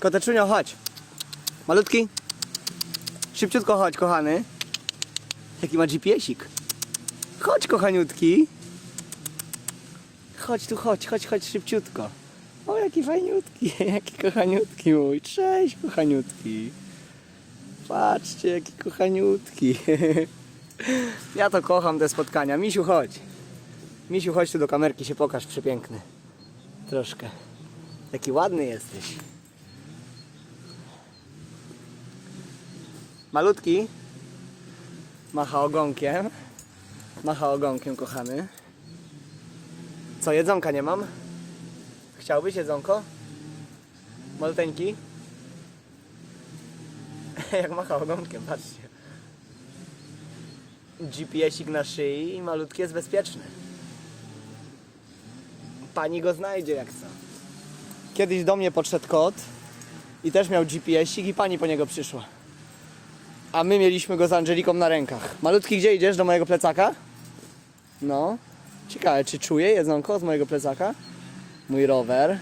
Koteczunio, chodź. Malutki. Szybciutko chodź, kochany. Jaki ma GPS-ik. Chodź, kochaniutki. Chodź tu, chodź, chodź, chodź szybciutko. O, jaki fajniutki, jaki kochaniutki mój. Cześć, kochaniutki. Patrzcie, jaki kochaniutki. Ja to kocham te spotkania. Misiu, chodź. Misiu, chodź tu do kamerki, się pokaż, przepiękny. Troszkę. Jaki ładny jesteś. Malutki. Macha ogonkiem. Macha ogonkiem, kochany. Co, jedzonka nie mam? Chciałbyś jedzonko? Maluteńki? Jak macha ogonkiem, patrzcie. GPS-ik na szyi i malutki jest bezpieczny. Pani go znajdzie jak co. Kiedyś do mnie podszedł kot i też miał GPS-ik i pani po niego przyszła. A my mieliśmy go z Angeliką na rękach. Malutki, gdzie idziesz? Do mojego plecaka? No. Ciekawe, czy czuje jedzonko z mojego plecaka? Mój rower.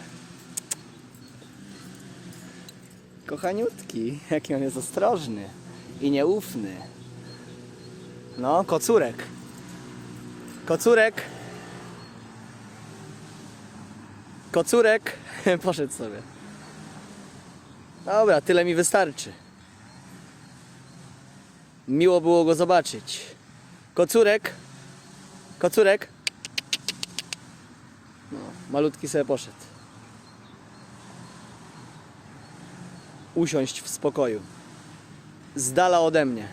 Kochaniutki, jaki on jest ostrożny i nieufny. No, kocurek. Kocurek. Kocurek poszedł sobie. Dobra, tyle mi wystarczy. Miło było go zobaczyć. Kocurek. Kocurek. No, malutki sobie poszedł. Usiąść w spokoju. Z dala ode mnie.